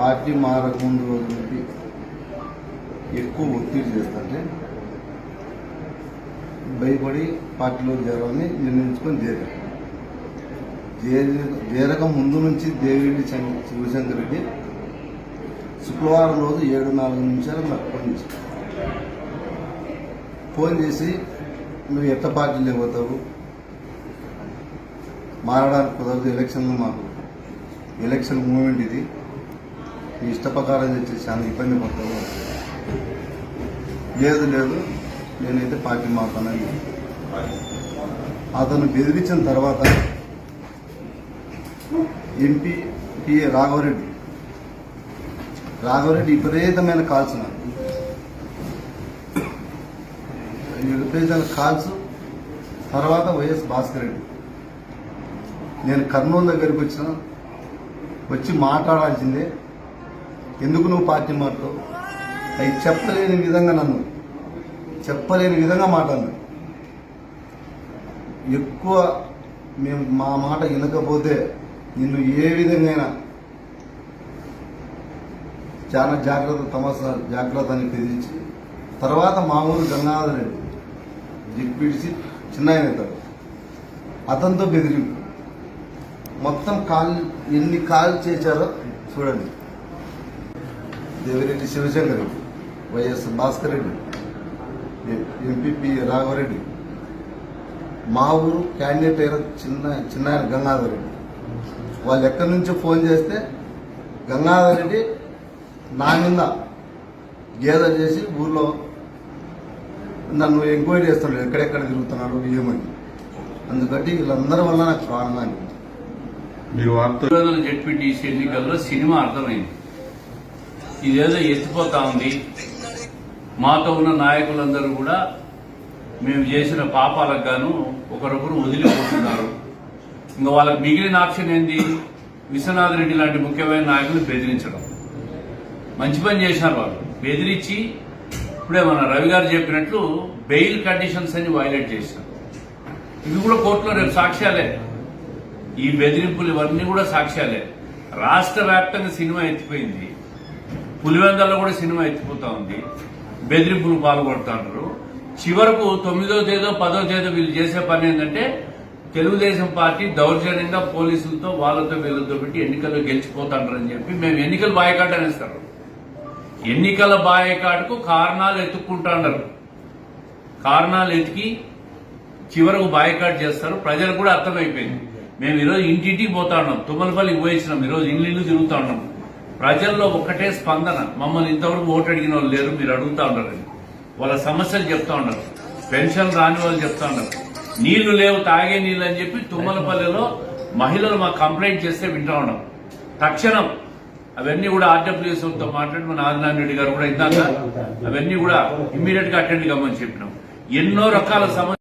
Party మారకముందు రోజు నుండి ఎక్కువ ఒత్తిడి చేస్తుంటే భయపడి పార్టీలో చేరాలని నిర్ణయించుకొని చేరారు. చేరక ముందు నుంచి దేవిరెడ్డి శివశంకర్ రెడ్డి శుక్రవారం రోజు ఏడు నాలుగు నిమిషాలు నాకు ఫోన్ చేశారు. ఫోన్ చేసి నువ్వు ఎంత పార్టీలో పోతావు మారడానికి కుదరదు ఎలక్షన్లు మాకు ఎలక్షన్ మూమెంట్ ఇది. మీ ఇష్టప్రకారం చాలా ఇబ్బంది పడతాము. లేదు లేదు. నేనైతే పార్టీ మారుతానని. అతను బెదిరించిన తర్వాత ఎంపీ పిఏ రాఘవరెడ్డి రాఘవరెడ్డి విపరీతమైన కాల్స్ నాకు విపరీతమైన కాల్స్ తర్వాత వైఎస్ భాస్కర్ రెడ్డి. నేను కర్నూలు దగ్గరికి వచ్చిన వచ్చి మాట్లాడాల్సిందే ఎందుకు నువ్వు పార్టీ మాట్లాడు? అవి చెప్పలేని విధంగా నన్ను చెప్పలేని విధంగా మాట్లాడు. ఎక్కువ మేము మా మాట వినకపోతే నిన్ను ఏ విధంగా చాలా జాగ్రత్త తమసా జాగ్రత్త అని బెదిరించి తర్వాత మా ఊరు గంగాధర్ రెడ్డి జిప్పిడిసి చిన్న ఆయన అవుతాడు. అతనితో బెదిరింపు. మొత్తం కాల్ ఎన్ని కాల్ చేశారో చూడండి. దేవిరెడ్డి శివశంకర్ రెడ్డి వైఎస్ భాస్కర్ రెడ్డి ఎంపీపీ రాఘవరెడ్డి మా ఊరు క్యాండిడేట్ అయిన చిన్న చిన్న గంగాధర్ రెడ్డి వాళ్ళు ఎక్కడి నుంచో ఫోన్ చేస్తే గంగాధర్ రెడ్డి నా మీద గేద చేసి ఊర్లో నన్ను ఎంక్వైరీ చేస్తున్నాడు ఎక్కడెక్కడ తిరుగుతున్నాడు ఏమని. అందుకట్టి వీళ్ళందరి వల్ల నాకు ప్రాణంగా అనిపించింది మీరు వార్త జెడ్పీటీసీ ఎన్నికల్లో సినిమా అర్థమైంది. ఇదేదో ఎత్తిపోతా ఉంది. మాతో ఉన్న నాయకులందరూ కూడా మేము చేసిన పాపాలకు గాను ఒకరొకరు వదిలిపోతున్నారు. ఇంకా వాళ్ళకి మిగిలిన ఆప్షన్ ఏంది? విశ్వనాథ్ రెడ్డి లాంటి ముఖ్యమైన నాయకులు బెదిరించడం. మంచి పని చేసినారు వాళ్ళు. బెదిరించి ఇప్పుడే మన రవి గారు చెప్పినట్లు బెయిల్ కండిషన్స్ అని వైలేట్ చేశారు ఇవి కూడా కోర్టులో రేపు సాక్ష్యాలే. ఈ బెదిరింపులు ఇవన్నీ కూడా సాక్ష్యాలే. రాష్ట్ర వ్యాప్తంగా సినిమా ఎత్తిపోయింది. పులివెందల్లో కూడా సినిమా ఎత్తిపోతా ఉంది. బెదిరింపులు పాల్గొడుతున్నారు చివరకు తొమ్మిదో తేదో పదో తేదో వీళ్ళు చేసే పని ఏంటంటే తెలుగుదేశం పార్టీ దౌర్జన్యంగా పోలీసులతో వాళ్ళతో వీళ్ళతో పెట్టి ఎన్నికల్లో గెలిచిపోతాంటారని చెప్పి మేము ఎన్నికలు బాయకాట్ అనేస్తారు ఎన్నికల బాయకాటుకు కారణాలు ఎత్తుక్కుంటున్నారు కారణాలు ఎతికి చివరకు బాయకాట్ చేస్తారు. ప్రజలకు కూడా అర్థమైపోయింది. మేము ఈరోజు ఇంటింటికి పోతా ఉన్నాం తుమ్మలపల్లికి పోయించినాం ఈరోజు ఇల్లు ఇల్లు తిరుగుతా ఉన్నాం ప్రజల్లో ఒక్కటే స్పందన మమ్మల్ని ఇంతవరకు ఓటు అడిగిన వాళ్ళు లేరు మీరు అడుగుతా ఉండరు వాళ్ళ సమస్యలు చెప్తా ఉండరు పెన్షన్ రాని వాళ్ళు చెప్తా ఉండరు నీళ్ళు లేవు తాగే నీళ్ళు అని చెప్పి తుమ్మలపల్లిలో మహిళలు మా కంప్లైంట్ చేస్తే వింటా ఉన్నాం. తక్షణం అవన్నీ కూడా ఆర్డబ్ల్యూఎస్తో మాట్లాడి మన ఆదినారాయణ రెడ్డి గారు కూడా ఇందాక అవన్నీ కూడా ఇమ్మీడియట్గా అటెండ్ కమ్మని చెప్పినాం. ఎన్నో రకాల సమస్యలు